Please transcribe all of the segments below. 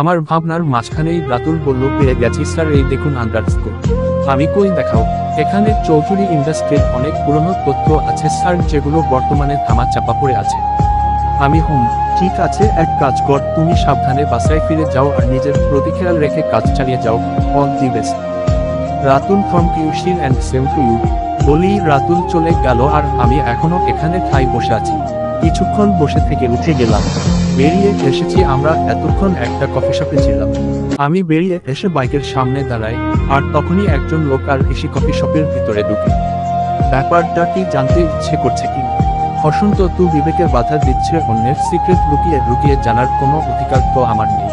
আমার ভাবনার মাঝখানেই রাতুল বলল, পেয়ে গেছি স্যার, এই দেখুন আন্ডারস্কোর আমি কই দেখাও? এখানে চৌধুরী ইন্ডাস্ট্রির অনেক পুরনো তথ্য আছে স্যার, যেগুলো বর্তমানে থামা চাপা পড়ে আছে। আমি হুম, ঠিক আছে, এক কাজ কর, তুমি সাবধানে বাসায় ফিরে যাও আর নিজের প্রতি খেয়াল রেখে কাজ চালিয়ে যাও। All the best. Ratul from cuisine and same to you. বলি, রাতুল চলে গেল আর আমি এখনও এখানে ঠাই বসে আছি। কিছুক্ষণ বসে থেকে উঠে গেলাম। বেরিয়ে এসেছি আমরা এতক্ষণ একটা কফি শপে ছিলাম। আমি বেরিয়ে এসে বাইকের সামনে দাঁড়াই, আর তখনই একজন লোক আর এসে কফি শপের ভিতরে ঢুকে। ব্যাপারটা কি জানতে ইচ্ছে করছে কি? বসন্ত তু বিবেকের বাধা দিচ্ছে অন্যের সিক্রেট লুকিয়ে লুকিয়ে জানার কোনো অধিকার তো আমার নেই।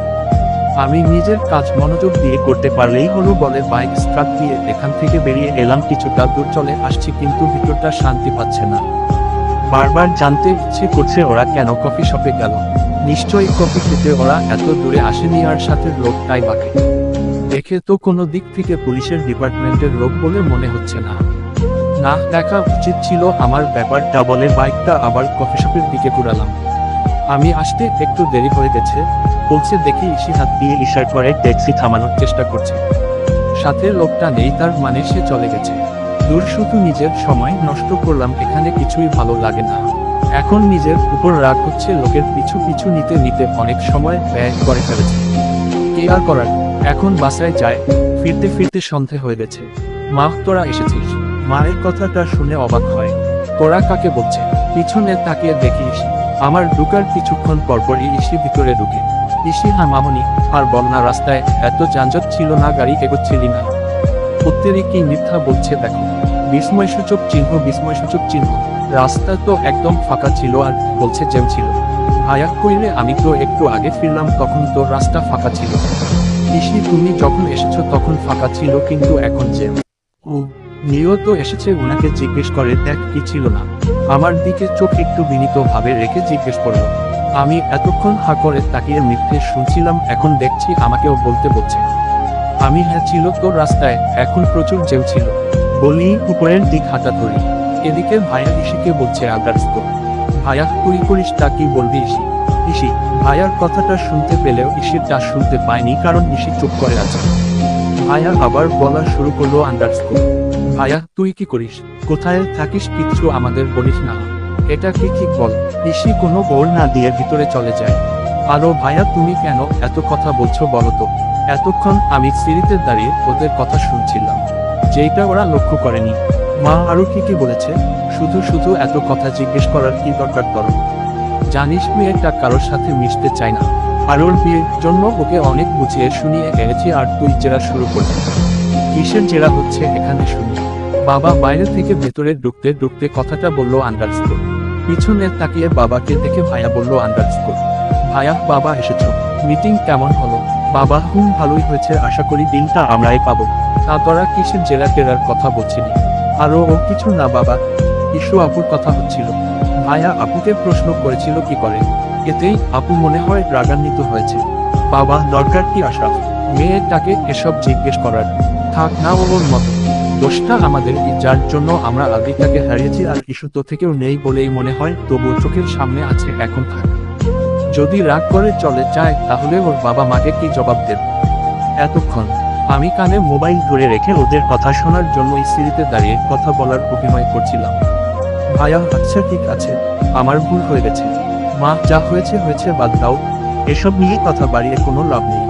আমি নিজের কাজ মনোযোগ দিয়ে করতে পারলেই হলো বলে বাইক স্ট্রাক দিয়ে এখান থেকে বেরিয়ে এলাম। কিছুটা দূর চলে আসছি কিন্তু ভিতরটা শান্তি পাচ্ছে না। বারবার জানতে ইচ্ছে করছে ওরা কেন কফি শপে গেল। নিশ্চয়ই কফি খেতে ওরা এত দূরে আসেনি আর সাথে লোকটাই বাকি। দেখে তো কোনো দিক থেকে পুলিশের ডিপার্টমেন্টের লোক বলে মনে হচ্ছে না। না, দেখা উচিত ছিল আমার ব্যাপারটা বলে বাইকটা আবার কফি শপের দিকে ঘুরালাম। আমি আসতে একটু দেরি হয়ে গেছে, বলছে দেখি ইসি হাত দিয়ে ইশার করে ট্যাক্সি থামানোর চেষ্টা করছে। সাথে লোকটা নেই, তার মানে সে চলে গেছে। দূর শুধু নিজের সময় নষ্ট করলাম, এখানে কিছুই ভালো লাগে না। এখন নিজের উপর রাগ হচ্ছে, লোকের পিছু পিছু নিতে নিতে অনেক সময় ব্যয় করে ফেলেছে। কে আর করার? এখন বাসায় যায়, ফিরতে ফিরতে সন্ধে হয়ে গেছে। মা, তোরা এসেছিস। মায়ের কথাটা শুনে অবাক হয়। তোরা কাকে বলছে? পিছনে তাকিয়ে দেখি ইসি আমার ঢুকার কিছুক্ষণ পরপরই ইসি ভিতরে ঢুকে। ইসি হ্যাঁ মামনি, আর বন্যা রাস্তায় এত যানজট ছিল না, গাড়ি এগোচ্ছিলি না। উত্তেরি কি মিথ্যা বলছে, দেখো। বিস্ময়সূচক চিহ্ন বিস্ময়সূচক চিহ্ন। রাস্তা তো একদম ফাঁকা ছিল আর বলছে জ্যাম ছিল। ভায়া কইলে আমি তো একটু আগে ফিরলাম, তখন তো রাস্তা ফাঁকা ছিল। ইসি তুমি যখন এসেছ তখন ফাঁকা ছিল, কিন্তু এখন জ্যাম। ও নিয়ত এসেছে ওনাকে জিজ্ঞেস করে, দেখ কি ছিল না। আমার দিকে চোখ একটু বিনীত ভাবে রেখে জিজ্ঞেস করল। আমি এতক্ষণ হা করে তাকিয়ে মিথ্যে শুনছিলাম, এখন দেখছি আমাকেও বলতে বলছে। আমি হ্যাঁ ছিল তো রাস্তায়, এখন প্রচুর জ্যাম ছিল। বলি উপরের দিক হাঁটা ধরি। এদিকে ভাইয়া ইসিকে বলছে আদার্সকো ভাইয়া তুই করিস তা কি বলবি ইসি ইসি ভাইয়ার কথাটা শুনতে পেলেও ইসির তা শুনতে পায়নি, কারণ ইসি চুপ করে আছে। ভাইয়া আবার বলা শুরু করল আন্ডারস্কো ভাইয়া তুই কি করিস? কোথায় থাকিস কিচ্ছু আমাদের বলিস না। এটা কি ঠিক বল? ইসি কোনো গোল না দিয়ে ভিতরে চলে যায়। আরও ভাইয়া তুমি কেন এত কথা বলছো বলো তো? এতক্ষণ আমি সিঁড়িতে দাঁড়িয়ে ওদের কথা শুনছিলাম যেটা ওরা লক্ষ্য করেনি। মা আরও কি কি বলেছে? শুধু শুধু এত কথা জিজ্ঞেস করার কি দরকার তোর জানিস মেয়েটা কারোর সাথে মিশতে চায় না। আর ওর বিয়ের জন্য ওকে অনেক বুঝিয়ে শুনিয়ে এনেছি আর তুই জেরা শুরু করলি। কিসের জেরা হচ্ছে এখানে শুনি। বাবা বাইরে থেকে ভেতরে ঢুকতে ঢুকতে কথাটা বলল আন্ডারস্কোর। পিছনে তাকিয়ে বাবাকে দেখে ভাইয়া বলল, আন্ডারস্কোর। ভাইয়া বাবা এসেছ। মিটিং কেমন হলো? বাবা, হুম, ভালোই হয়েছে, আশা করি দিনটা আমরাই পাবো। তা তোরা কিসের জেরা টেরার কথা বলছিলি? আরও ও কিছু না, বাবা। ইস্যু আপুর কথা হচ্ছিল। ভাইয়া আপুকে প্রশ্ন করেছিল কি করে? এতেই আপু মনে হয় রাগান্বিত হয়েছে। বাবা, দরকার কি আশরাফ মেয়েটাকে এসব জিজ্ঞেস করার। থাক না ওর মতো। দোষটা আমাদের যার জন্য আমরা আদিটাকে হারিয়েছি আর ইস্যু তো থেকেও নেই বলেই মনে হয়, তবুও চোখের সামনে আছে, এখন থাক। যদি রাগ করে চলে যায়, তাহলে ওর বাবা মাকে কি জবাব দেব? এতক্ষণ আমি কানে মোবাইল ধরে রেখে ওদের কথা শোনার জন্য সিঁড়িতে দাঁড়িয়ে কথা বলার অভিনয় করছিলাম। ভাইয়া আচ্ছা ঠিক আছে। আমার ভুল হয়ে গেছে। মা, যা হয়েছে হয়েছে, বাদ দাও। এসব নিয়ে কথা বাড়িয়ে কোনো লাভ নেই।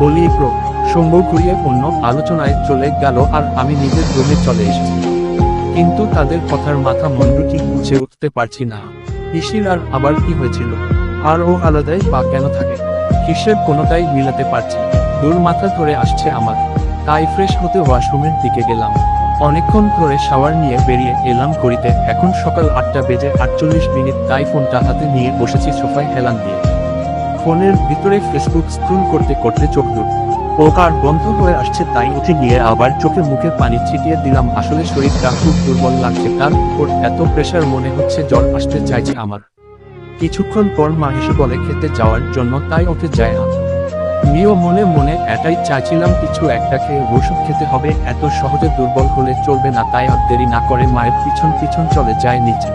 বলি প্রো সঙ্গ ঘুরিয়ে অন্য আলোচনায় চলে গেল আর আমি নিজের রুমে চলে এসেছি। কিন্তু তাদের কথার মাথা মন্ড ঠিক বুঝে উঠতে পারছি না। ইসির আর আবার কি হয়েছিল? আর ও আলাদাই বা কেন থাকে? হিসেব কোনোটাই মিলাতে পারছি দূর মাথা ধরে আসছে আমার। তাই ফ্রেশ হতে ওয়াশরুমের দিকে গেলাম। অনেকক্ষণ ধরে শাওয়ার নিয়ে বেরিয়ে এলাম ঘড়িতে। এখন সকাল আটটা বেজে আটচল্লিশ মিনিট, তাই ফোনটা হাতে নিয়ে বসেছি সোফায় হেলান দিয়ে। ফোনের ভিতরে ফেসবুক স্ক্রল করতে করতে চোখ দুট পোকার বন্ধ হয়ে আসছে, তাই উঠে গিয়ে আবার চোখে মুখে পানি ছিটিয়ে দিলাম। আসলে শরীরটা খুব দুর্বল লাগছে। তার উপর এত প্রেশার মনে হচ্ছে জ্বর আসতে চাইছে আমার। কিছুক্ষণ পর মা বলে, খেতে যাওয়ার জন্য তাই উঠে যায় না। মিও মনে মনে, এটাই চাইছিলাম কিছু একটা খেয়ে ওষুধ খেতে হবে, এত সহজে দুর্বল হলে চলবে না, তাই আর দেরি না করে মায়ের পিছন পিছন চলে যায় নিচে।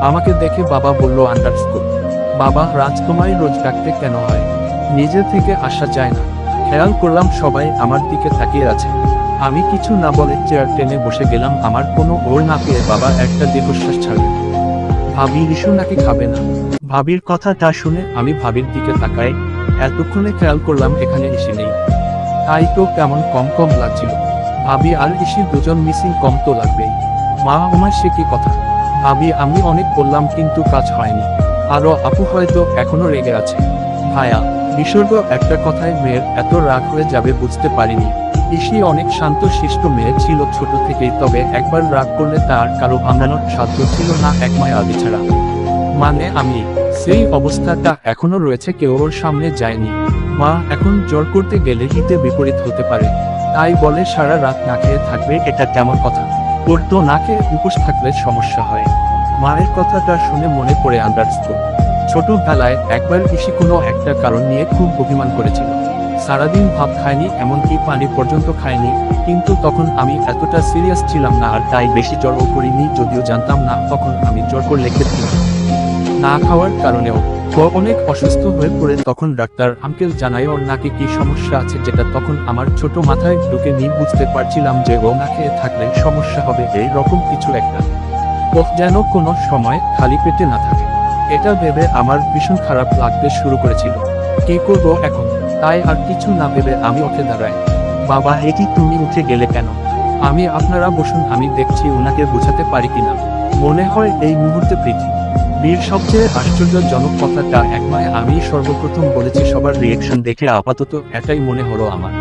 আমাকে দেখে বাবা বলল আন্ডারস্কোর বাবা রাজকুমারী রোজ ডাকতে কেন হয়? নিজে থেকে আসা যায় না। খেয়াল করলাম সবাই আমার দিকে তাকিয়ে আছে। আমি কিছু না বলে চেয়ার টেনে বসে গেলাম, আমার কোনো ওর না পেয়ে বাবা একটা দীর্ঘশ্বাস ছাড়লেন। ভাবি রিসু নাকি খাবে না। ভাবির কথাটা শুনে আমি ভাবির দিকে তাকাই, এতক্ষণে খেয়াল করলাম এখানে এসে নেই। তাই তো কেমন কম কম লাগছিল। ভাবি আর ইসি দুজন মিসিং কম তো লাগবেই। মা আমার সে কি কথা? ভাবি, আমি অনেক বললাম কিন্তু কাজ হয়নি। আরও আপু হয়তো এখনও রেগে আছে। ভায়া বিসর্গ একটা কথায় মেয়ের এত রাগ হয়ে যাবে বুঝতে পারিনি। ইসি অনেক শান্ত শিষ্ট মেয়ে ছিল ছোট থেকেই, তবে একবার রাগ করলে তার কারও ভাঙানোর সাধ্য ছিল না এক মায় আগে ছাড়া মানে আমি, সেই অবস্থাটা এখনও রয়েছে, কেউ ওর সামনে যায়নি। মা, এখন জোর করতে গেলে হিতে বিপরীত হতে পারে। তাই বলে সারা রাত না খেয়ে থাকবে, এটা কেমন কথা। ওর তো না খেয়ে উপোস থাকলে সমস্যা হয়। মায়ের কথাটা শুনে মনে পড়ে আন্ডারস্কোর ছোটবেলায় একবার ইসি কোনো একটা কারণ নিয়ে খুব অভিমান করেছিল। সারাদিন ভাত খায়নি এমনকি পানি পর্যন্ত খায়নি কিন্তু তখন আমি এতটা সিরিয়াস ছিলাম না, আর তাই বেশি জড়ও করিনি, যদিও জানতাম না, তখন আমি জোর করলে খেতে না খাওয়ার কারণেও অনেক অসুস্থ হয়ে পড়ে, তখন ডাক্তার আঙ্কেল জানায়, ওর নাকি কি সমস্যা আছে? যেটা তখন আমার ছোট মাথায় ঢুকে নিয়ে বুঝতে পারছিলাম যে ও না খেয়ে থাকলে সমস্যা হবে, এই রকম কিছু একটা। ও যেন কোনো সময় খালি পেটে না থাকে। এটা ভেবে আমার ভীষণ খারাপ লাগতে শুরু করেছিল। কি করব এখন? তাই আর কিছু না ভেবে আমি উঠে দাঁড়াই। বাবা এটি তুমি উঠে গেলে কেন? আমি আপনারা বসুন, আমি দেখছি ওনাকে বোঝাতে পারি কিনা। মনে হয় এই মুহূর্তে প্রীতি। বীর সবচেয়ে আশ্চর্যজনক কথাটা একমায় আমি সর্বপ্রথম বলেছি, সবার রিয়েকশন দেখে আপাতত এটাই মনে হলো আমার।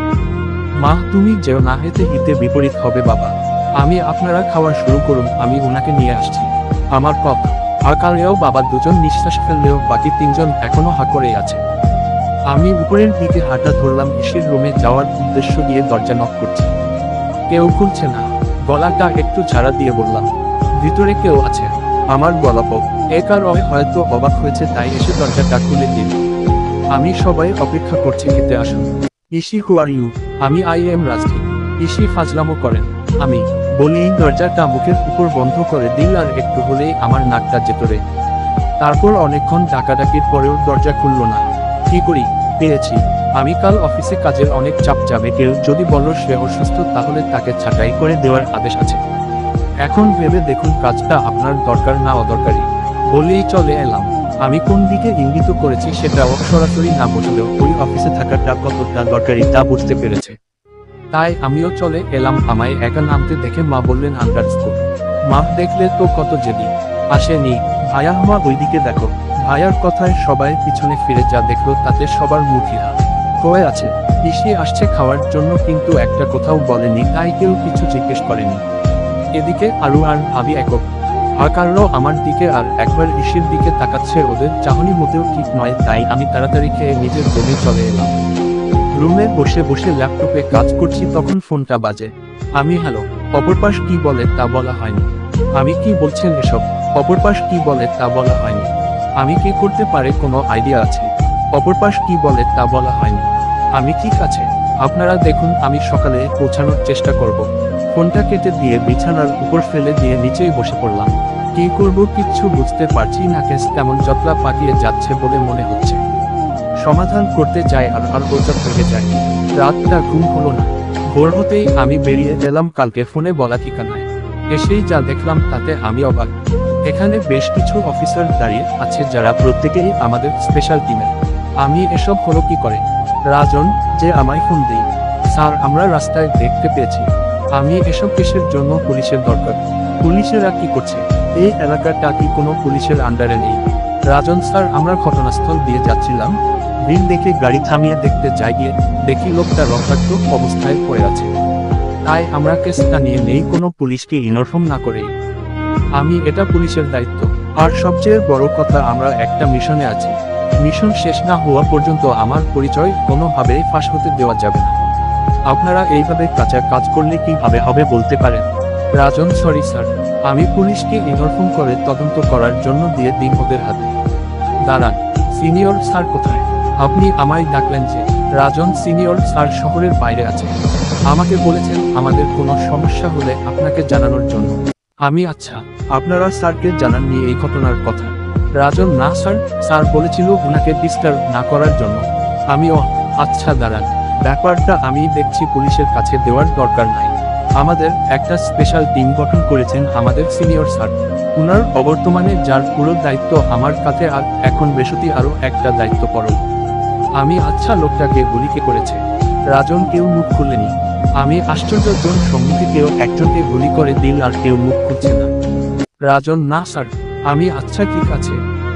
মা, তুমি যেও না হেতে হিতে বিপরীত হবে বাবা। আমি আপনারা খাওয়া শুরু করুন, আমি ওনাকে নিয়ে আসছি। আমার কথা। আকারেও বাবা, দুজন নিঃশ্বাস ফেললেও বাকি তিনজন এখনও হা করেই আছে। আমি উপরের দিকে হাঁটা ধরলাম ইসির রুমে যাওয়ার উদ্দেশ্য দিয়ে দরজা নক করছি। কেউ খুলছে না। গলাটা একটু ঝাড়া দিয়ে বললাম, ভিতরে কেউ আছে? আমার গলাপ এ কারণে হয়তো অবাক হয়েছে, তাই এসে দরজাটা খুলে দিল আমি সবাই অপেক্ষা করছি, খেতে আসুন। ইসি হু আর ইউ আমি আই এম রাজকি ইসি, ফাজলামো করেন। আমি। বলি, দরজাটা মুখের উপর বন্ধ করে দিল আর একটু হলেই আমার নাকটা যেতরে তারপর অনেকক্ষণ ডাকাডাকির পরেও দরজা খুলল না। কি করি? পেয়েছি। আমি কাল অফিসে কাজের অনেক চাপ যাবে, কেউ যদি বলো সে অসুস্থ, তাহলে তাকে ছাঁটাই করে দেওয়ার আদেশ আছে। এখন ভেবে দেখুন কাজটা আপনার দরকার না অদরকারি। বলেই চলে এলাম। আমি কোন দিকে ইঙ্গিত করেছি সেটা সরাসরি না বুঝলেও ওই অফিসে থাকাটা কতটা দরকারি তা বুঝতে পেরেছে। তাই আমিও চলে এলাম আমায় একা নামতে দেখে মা বললেন, আন্ডারস্কোর। মা দেখলে তো কত জেদি। আসেনি। ভায়া, মা ওইদিকে দেখো। ভাইয়ার কথায় সবাই পিছনে ফিরে যা দেখল তাতে সবার মুখই হা কয়ে আছে, পিসি আসছে খাওয়ার জন্য কিন্তু একটা কোথাও বলেনি, তাই কেউ কিছু জিজ্ঞেস করেনি। এদিকে আরু আর ভাবি একক। আকারও আমার দিকে আর একবার ইসির দিকে তাকাচ্ছে ওদের, চাহনি মতেও ঠিক নয়, তাই আমি তাড়াতাড়ি খেয়ে নিজের রুমে চলে এলাম। রুমে বসে বসে ল্যাপটপে কাজ করছি, তখন ফোনটা বাজে। আমি, হ্যালো অপর পাশ কি বলে তা বলা হয়নি? আমি, কি বলছেন এসব? অপর পাশ কি বলে তা বলা হয়নি। আমি কি করতে পারে কোনো আইডিয়া আছে? অপর পাশ কি বলে তা বলা হয়নি। আমি ঠিক আছে। আপনারা দেখুন, আমি সকালে পৌঁছানোর চেষ্টা করব। ফোনটা কেটে দিয়ে বিছানার উপর ফেলে দিয়ে নিচেই বসে পড়লাম। কি করব কিচ্ছু বুঝতে পারছি না, কেস তেমন যতলা পাকিয়ে যাচ্ছে বলে মনে হচ্ছে। সমাধান করতে চাই আর আর বোঝার থেকে যায় রাতটা ঘুম হলো না। ভোর হতেই আমি বেরিয়ে গেলাম কালকে ফোনে বলা ঠিকানায়। এসেই যা দেখলাম তাতে আমি অবাক। এখানে বেশ কিছু অফিসার দাঁড়িয়ে আছে যারা প্রত্যেকেই আমাদের স্পেশাল টিমের আমি এসব হলো কি করে? রাজন, যে আমায় ফোন দিই স্যার, আমরা রাস্তায় দেখতে পেয়েছি। আমি এসব কেসের জন্য পুলিশের দরকার? পুলিশেরা কি করছে? এই এলাকাটা কি কোনো পুলিশের আন্ডারে নেই? রাজন, স্যার, আমরা ঘটনাস্থল দিয়ে যাচ্ছিলাম। ভিড় দেখে গাড়ি থামিয়ে দেখতে যাই গিয়ে দেখি লোকটা রক্তাক্ত অবস্থায় পড়ে আছে। তাই আমরা কেসটা নিয়ে নেই, কোনো পুলিশকে ইনফর্ম না করেই। আমি এটা পুলিশের দায়িত্ব। আর সবচেয়ে বড় কথা, আমরা একটা মিশনে আছি। মিশন শেষ না হওয়া পর্যন্ত আমার পরিচয় কোনোভাবেই ফাঁস হতে দেওয়া যাবে না। আপনারা এইভাবে কাঁচা কাজ করলে কীভাবে হবে বলতে পারেন? রাজন সরি স্যার আমি পুলিশকে ইনফর্ম করে তদন্ত করার জন্য দিয়ে দিন ওদের হাতে। দাঁড়ান, সিনিয়র স্যার কোথায়? আপনি আমায় ডাকলেন যে, রাজন, সিনিয়র স্যার শহরের বাইরে আছে। আমাকে বলেছেন আমাদের কোনো সমস্যা হলে আপনাকে জানানোর জন্য। আমি আচ্ছা আপনারা স্যারকে জানাননি এই ঘটনার কথা। রাজন, না, স্যার। স্যার বলেছিল ওনাকে ডিস্টার্ব না করার জন্য। আমিও আচ্ছা দাঁড়ান। ব্যাপারটা আমি দেখছি পুলিশের কাছে দেওয়ার দরকার নাই। আমাদের একটা স্পেশাল টিম গঠন করেছেন আমাদের সিনিয়র স্যার। উনার অবর্তমানে যার পুরো দায়িত্ব আমার কাছে আর এখন বেসতি আরও একটা দায়িত্ব পড়ল আমি আচ্ছা লোকটাকে গুলিকে করেছে। রাজন কেউ মুখ খুললেনি আমি আশ্চর্যজন সম্মুখে কেউ একজনকে গুলি করে দিল আর কেউ মুখ খুলছে না। রাজন, না, স্যার। আমি আচ্ছা ঠিক আছে।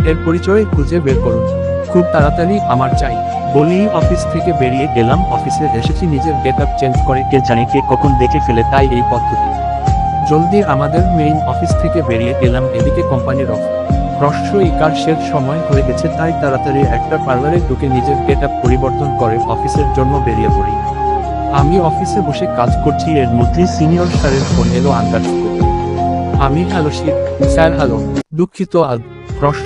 এর পরিচয় খুঁজে বের করুন। খুব তাড়াতাড়ি আমার চাই। বলি অফিস থেকে বেরিয়ে গেলাম। অফিসে এসেছি, নিজের গেট আপ চেঞ্জ করে কে জানে কে কখন দেখে ফেলে তাই এই পদ্ধতি। জলদি আমাদের মেইন অফিস থেকে বেরিয়ে গেলাম। এদিকে কোম্পানির অফ হ্রস্ব ইকার শেষ সময় হয়ে গেছে তাই তাড়াতাড়ি একটা পার্লারে ঢুকে নিজের গেট আপ পরিবর্তন করে অফিসের জন্য বেরিয়ে পড়ি। আমি অফিসে বসে কাজ করছি, এর মধ্যে সিনিয়র স্যারের ফোন এলো আন্দাজ আমি, হ্যালো, শিব। Sir, hello. দুঃখিত, আদ।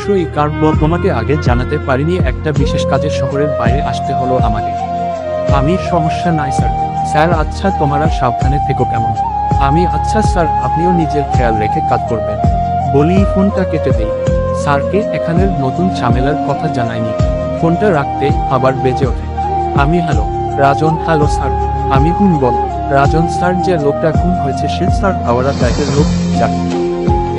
ইকার বল তোমাকে আগে জানাতে পারিনি, একটা বিশেষ কাজে শহরের বাইরে আসতে হলো আমাকে। আমি, সমস্যা নাই, স্যার। স্যার আচ্ছা তোমরা সাবধানে থেকো কেমন? আমি আচ্ছা স্যার, আপনিও নিজের খেয়াল রেখে কাজ করবেন। বলি, ফোনটা কেটে দেই। স্যারকে এখানের নতুন ঝামেলার কথা জানাইনি। ফোনটা রাখতে আবার বেজে ওঠে। আমি, হ্যালো, রাজন, হ্যালো, স্যার। আমি খুন বল। রাজন স্যার যে লোকটা খুন হয়েছে, সে স্যার আওয়ারা টাইপের লোক, যাক।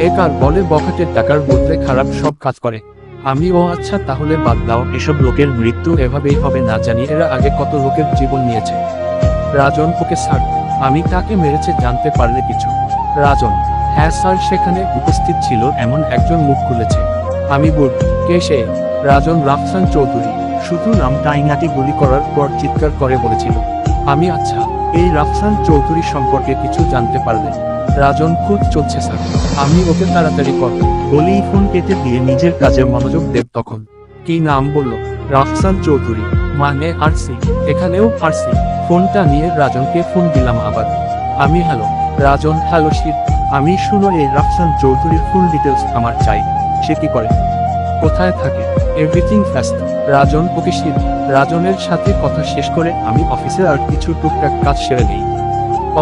এক আর বলে বখাটের টাকার বদলে খারাপ সব কাজ করে। আমি ও আচ্ছা তাহলে বাদ দাও। এসব লোকের মৃত্যু এভাবেই হবে না জানি এরা আগে কত লোকের জীবন নিয়েছে। রাজন, ওকে স্যার, আমি তাকে মেরেছে জানতে পারলে কিছু। রাজন হ্যাঁ স্যার, সেখানে উপস্থিত ছিল এমন একজন মুখ খুলেছে। আমি বল কে সে? রাজন রাফসান চৌধুরী। শুধু নামটা আইনাটি গুলি করার পর চিৎকার করে বলেছিল। আমি আচ্ছা এই রাফসান চৌধুরী সম্পর্কে কিছু জানতে পারলে। রাজন খুব চলছে, স্যার। আমি ওকে তাড়াতাড়ি কর। বলি ফোন কেটে দিয়ে নিজের কাজে মনোযোগ দেব তখন। কি নাম বলল? রাফসান চৌধুরী মানে আরসি। এখানেও আরসি। ফোনটা নিয়ে রাজনকে ফোন দিলাম আবার। আমি হ্যালো, রাজন হ্যালো শিব আমি শুনো, এই রাফসান চৌধুরীর ফুল ডিটেলস আমার চাই। সে কি করে? কোথায় থাকে? Everything fast Rajan okay Shiv রাজনের সাথে কথা শেষ করে আমি অফিসে আর কিছু টুকটাক কাজ সেরে নেই।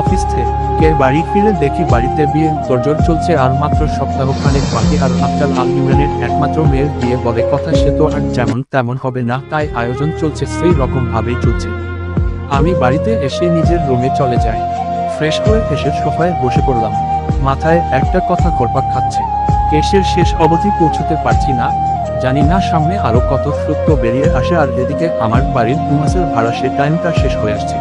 অফিস থেকে বাড়ি ফিরে দেখি বাড়িতে বিয়ে তোরজোর চলছে আর মাত্র সপ্তাহ খানেক বাকি আর আফটাল আল ইমরানের একমাত্র মেয়ের বিয়ে বলে কথা সে তো আর যেমন তেমন হবে না, তাই আয়োজন চলছে সেই রকম ভাবেই চলছে। আমি বাড়িতে এসে নিজের রুমে চলে যাই। ফ্রেশ হয়ে এসে সোফায় বসে পড়লাম। মাথায় একটা কথা ঘরপাক খাচ্ছে। কেসের শেষ অবধি পৌঁছতে পারছি না। জানি না সামনে আরও কত সত্য বেরিয়ে আসে আর এদিকে আমার বাড়ির দু মাসের ভাড়া সে টাইমটা শেষ হয়ে আসছে।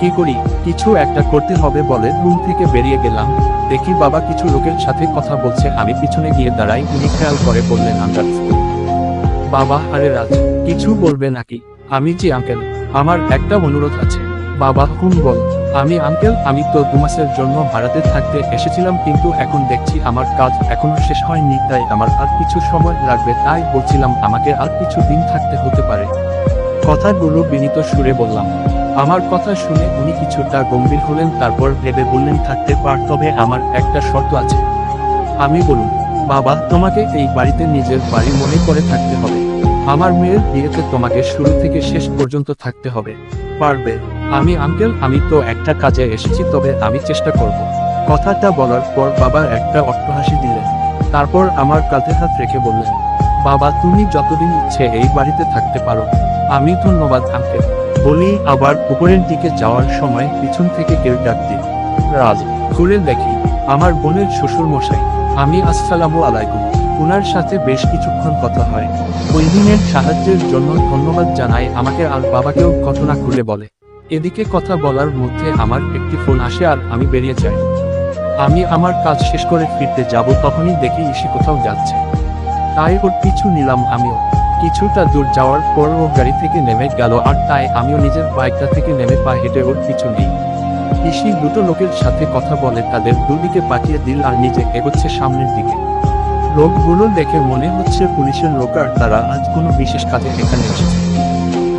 কি করি? কিছু একটা করতে হবে বলে রুম থেকে বেরিয়ে গেলাম। দেখি বাবা কিছু লোকের সাথে কথা বলছে। আমি পিছনে গিয়ে দাঁড়াই, উনি খেয়াল করে বললেন, আঙ্কাল। বাবা, আরে রাজ, কিছু বলবে নাকি? আমি জি আঙ্কেল। আমার একটা অনুরোধ আছে। বাবা হুম বল? আমি আঙ্কেল আমি তো দু মাসের জন্য ভাড়াতে থাকতে এসেছিলাম, কিন্তু এখন দেখছি আমার কাজ এখনও শেষ হয়নি, তাই আমার আর কিছু সময় লাগবে, তাই বলছিলাম আমাকে আর কিছু দিন থাকতে হতে পারে। কথাগুলো বিনীত সুরে বললাম। আমার কথা শুনে উনি কিছুটা গম্ভীর হলেন, তারপর ভেবে বললেন, থাকতে পার, তবে আমার একটা শর্ত আছে। আমি বলুন বাবা, তোমাকে এই বাড়িতে নিজের বাড়ি মনে করে থাকতে হবে। আমার মেয়ের বিয়েতে তোমাকে শুরু থেকে শেষ পর্যন্ত থাকতে হবে। পারবে। আমি আঙ্কেল আমি তো একটা কাজে এসেছি তবে আমি চেষ্টা করব। কথাটা বলার পর বাবা একটা অট্টহাসি দিলেন। তারপর আমার কাঁধে হাত রেখে বললেন বাবা তুমি যতদিন ইচ্ছে এই বাড়িতে থাকতে পারো। আমি ধন্যবাদ আঙ্কেল বলি আবার উপরের দিকে যাওয়ার সময় পিছন থেকে কেউ ডাক দিল রাজ ঘুরে দেখি আমার বোনের শ্বশুর মশাই আমি আসসালামু আলাইকুম। ওনার সাথে বেশ কিছুক্ষণ কথা হয়। ওই সাহায্যের জন্য ধন্যবাদ জানাই আমাকে আর বাবাকেও ঘটনা খুলে বলে। এদিকে কথা বলার মধ্যে আমার একটি ফোন আসে আর আমি বেরিয়ে যাই। আমি আমার কাজ শেষ করে ফিরতে যাব তখনই দেখি ইসি কোথাও যাচ্ছে। তাই ওর পিছু নিলাম আমিও। কিছুটা দূর যাওয়ার পর ও গাড়ি থেকে নেমে গেল আর তাই আমিও নিজের বাইকটা থেকে নেমে পা হেঁটে ওর পিছু নেই। ইসি দুটো লোকের সাথে কথা বলে তাদের দুদিকে পাঠিয়ে দিল আর নিজে এগোচ্ছে সামনের দিকে। লোকগুলো দেখে মনে হচ্ছে পুলিশের লোক আর তারা আজ কোনো বিশেষ কাজে এখানে এসেছে।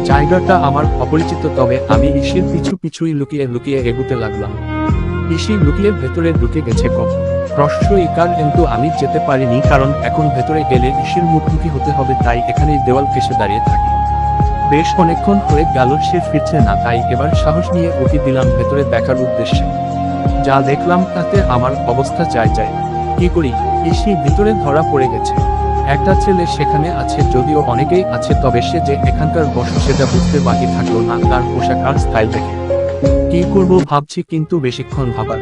জায়গাটা আমার অপরিচিত, তবে আমি ইসির পিছু পিছুই লুকিয়ে লুকিয়ে এগুতে লাগলাম। ইসি লুকিয়ে ভেতরে ঢুকে গেছে কম হ্রস্ব ইকার কিন্তু আমি যেতে পারিনি, কারণ এখন ভেতরে গেলে ইসির মুখোমুখি হতে হবে, তাই এখানেই দেওয়াল ফেসে দাঁড়িয়ে থাকি। বেশ অনেকক্ষণ হয়ে গেল, সে ফিরছে না, তাই এবার সাহস নিয়ে ওকে দিলাম ভেতরে দেখার উদ্দেশ্যে। যা দেখলাম তাতে আমার অবস্থা যায় যায়। কি করি? ইসি ভিতরে ধরা পড়ে গেছে। একটা ছেলে সেখানে আছে যদিও অনেকেই আছে, তবে সে যে এখানকার বস সেটা বুঝতে বাকি থাকল না তার পোশাক আর স্টাইল দেখে। কি করব ভাবছি কিন্তু বেশিক্ষণ ভাবার।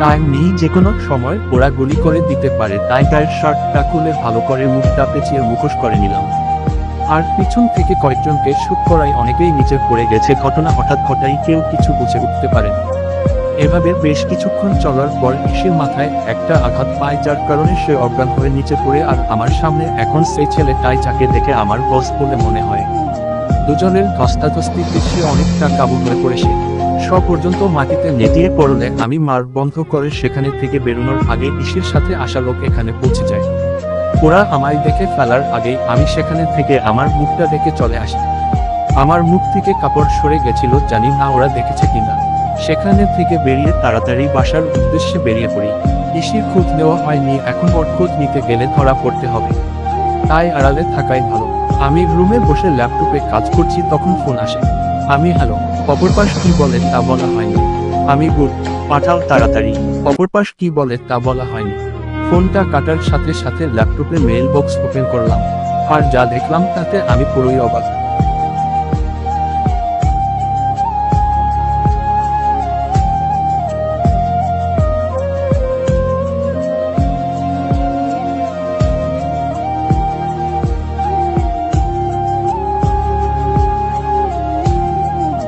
টাইম নেই যে কোনো সময় ওরা গুলি করে দিতে পারে, তাই গায়ের শার্টটা খুলে ভালো করে মুখটা পেঁচিয়ে মুখোশ করে নিলাম। আর পিছন থেকে কয়েকজনকে শুট করায় অনেকেই নিচে পড়ে গেছে, ঘটনা হঠাৎ ঘটাই কেউ কিছু বুঝে উঠতে পারেনি। এভাবে বেশ কিছুক্ষণ চলার পর ইসের মাথায় একটা আঘাত পায়, যার কারণে সে অজ্ঞান হয়ে নিচে পড়ে আর আমার সামনে এখন সেই ছেলেটাই যাকে দেখে আমার বস বলে মনে হয়। দুজনের ধস্তাধস্তিতে সে অনেকটা কাবু হয়ে পড়েছে। স পর্যন্ত মাটিতে নেতিয়ে পড়লে আমি মার বন্ধ করে সেখানে থেকে বেরোনোর আগে ইসের সাথে আসা লোক এখানে পৌঁছে যায়। ওরা আমায় দেখে ফেলার আগেই আমি সেখানে থেকে আমার মুখটা দেখে চলে আসি। আমার মুখ থেকে কাপড় সরে গেছিল, জানি না ওরা দেখেছে কিনা। সেখানে থেকে বেরিয়ে তাড়াতাড়ি বাসার উদ্দেশ্যে বেরিয়ে পড়ি। ইসির খোঁজ নেওয়া হয়নি, এখন ওর খোঁজ নিতে গেলে ধরা পড়তে হবে। তাই আড়ালে থাকাই ভালো। আমি রুমে বসে ল্যাপটপে কাজ করছি, তখন ফোন আসে। আমি, হ্যালো অপর পাশ কি বলে তা বলা হয়নি? আমি, গুড, পাঠাও তাড়াতাড়ি। অপর পাশ কি বলে তা বলা হয়নি। ফোনটা কাটার সাথে সাথে ল্যাপটপে মেইল বক্স ওপেন করলাম। আর যা দেখলাম তাতে আমি পুরোই অবাক।